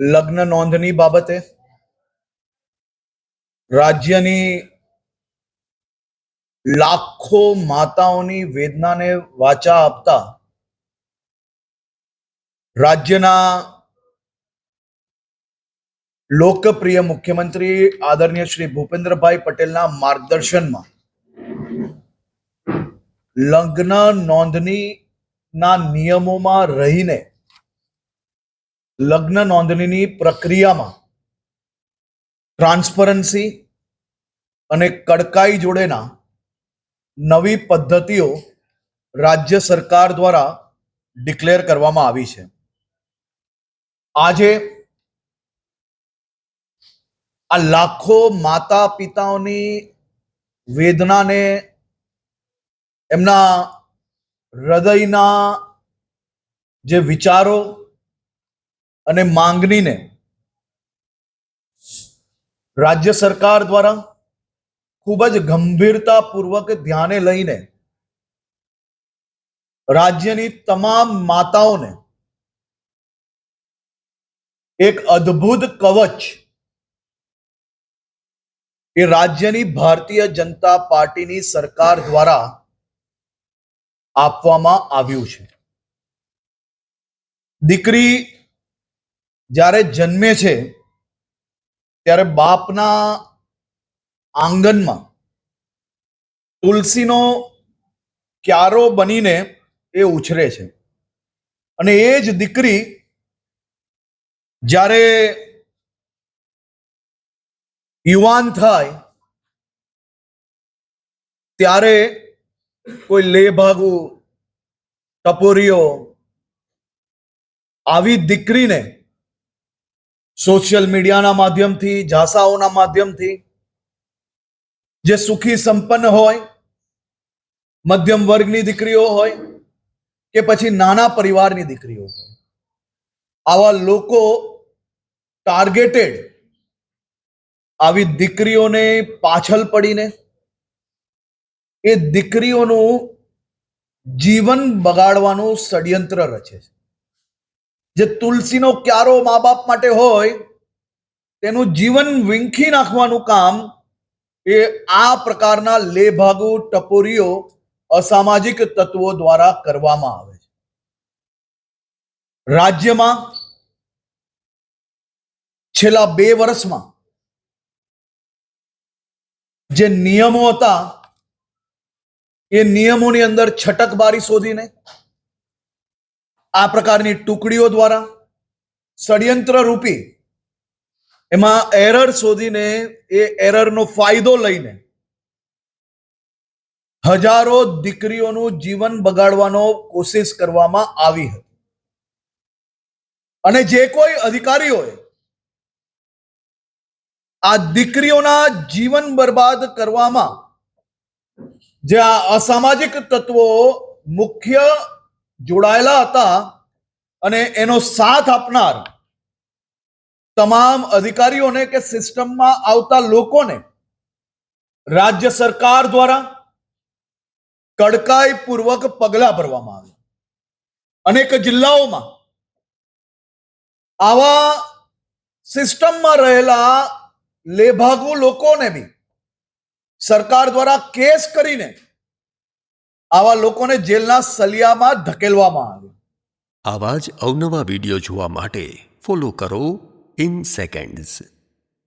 લગ્ન નોંધણી બાબતે રાજ્યની લાખો માતાઓની વેદનાને વાચા આપતા રાજ્યના લોકપ્રિય મુખ્યમંત્રી આદરણીય શ્રી ભૂપેન્દ્રભાઈ પટેલના માર્ગદર્શનમાં લગ્ન નોંધણીના નિયમોમાં રહીને લગ્ન નોંધણીની પ્રક્રિયામાં ટ્રાન્સપરન્સી અને કડકાઈ જોડેના નવી પદ્ધતિઓ રાજ્ય સરકાર દ્વારા ડિક્લેર કરવામાં આવી છે. આજે આ લાખો માતા પિતાઓની વેદનાને, એમના હૃદયના જે વિચારો અને માંગણીને રાજ્ય સરકાર દ્વારા ખૂબ જ ગંભીરતાપૂર્વક ધ્યાને લઈને રાજ્યની તમામ માતાઓને એક અદ્ભુત કવચ એ રાજ્યની ભારતીય જનતા પાર્ટીની સરકાર દ્વારા આપવામાં આવ્યું છે. દીકરી જ્યારે જન્મે છે, ત્યારે બાપના આંગણમાં તુલસીનો ક્યારો બનીને એ ઉછરે છે. અને એ જ દીકરી જ્યારે યુવાન થાય, ત્યારે કોઈ લેભાગુ, ટપોરીઓ આવી દીકરીને સોશિયલ મીડિયાના માધ્યમથી, ઝાસાઓના માધ્યમથી જે સુખી સંપન્ન હોય, મધ્યમ વર્ગની દીકરીઓ હોય કે પછી નાના પરિવારની દીકરીઓ હોય. આવા લોકો ટાર્ગેટેડ આવી દીકરીઓને પાછળ પડીને એ દીકરીઓનું જીવન બગાડવાનું ષડયંત્ર રચે છે. જે તુલસીનો ક્યારો મા બાપ માટે હોય, તેનું જીવન વિંખી નાખવાનું કામ, એ આ પ્રકારના લેભાગુ ટપોરીઓ અસામાજિક તત્વો દ્વારા કરવામાં આવે છે. રાજ્યમાં છેલ્લા બે વર્ષમાં જે નિયમો હતા, એ નિયમોની અંદર છટકબારી શોધીને આ પ્રકારની ટુકડીઓ દ્વારા ષડયંત્ર રૂપી એમાં એરર શોધીને એ એરરનો ફાયદો લઈને હજારો દીકરીઓનું જીવન બગાડવાનો કોશિશ કરવામાં આવી હતી. અને જે કોઈ અધિકારીઓએ આ દીકરીઓના જીવન બરબાદ કરવામાં જે આ અસામાજિક તત્વો મુખ્ય જોડાયેલા હતા અને એનો સાથ આપનાર તમામ અધિકારીઓને કે સિસ્ટમમાં આવતા લોકોને રાજ્ય સરકાર દ્વારા કડકાઈપૂર્વક પગલાં ભરવામાં આવ્યા. અનેક જિલ્લાઓમાં આવા સિસ્ટમમાં રહેલા લેભાગુ લોકોને બી સરકાર દ્વારા કેસ કરીને આવા લોકોને જેલના સલિયામાં ધકેલવામાં આવે આવા જ અવનવા વીડિયો જોવા માટે ફોલો કરો ઇન સેકન્ડ્સ